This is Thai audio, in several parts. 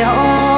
有。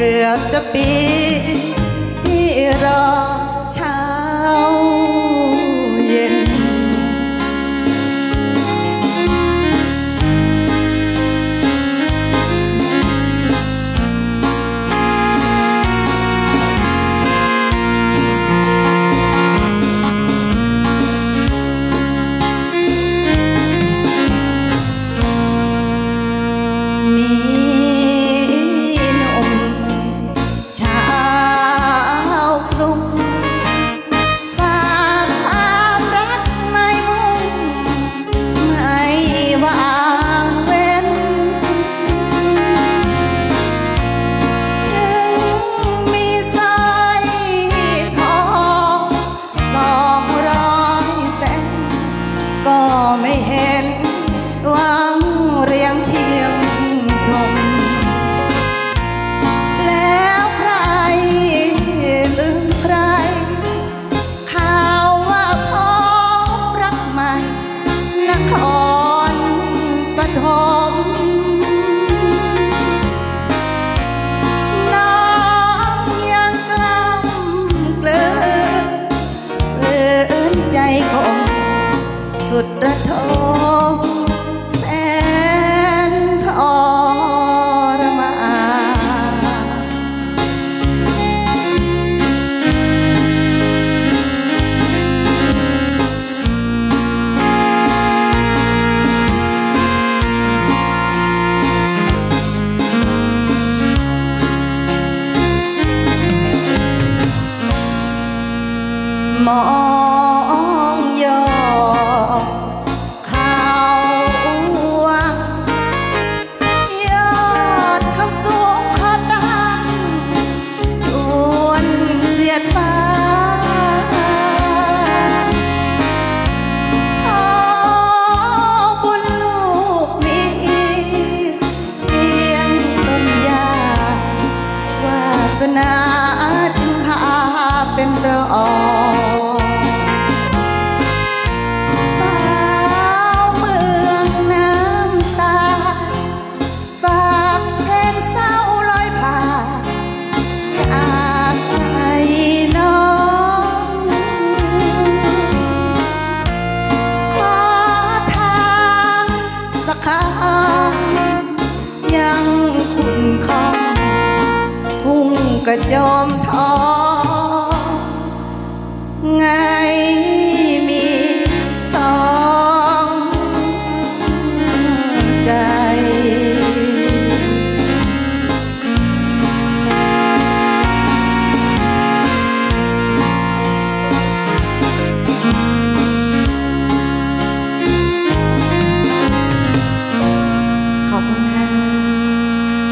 กือบจะปีที่รอ ครปฐมน้องยังกล้ำเกลือนใจคงสุดระ มองยอเขาวังยอดเขาสูงขอตั้งจวนเสียดฟ้าทอบุญลูกมีเพียงต้นยาวาสนาจึงพาเป็นรอ คำยังคุณคองพุ่งกระโจมทอง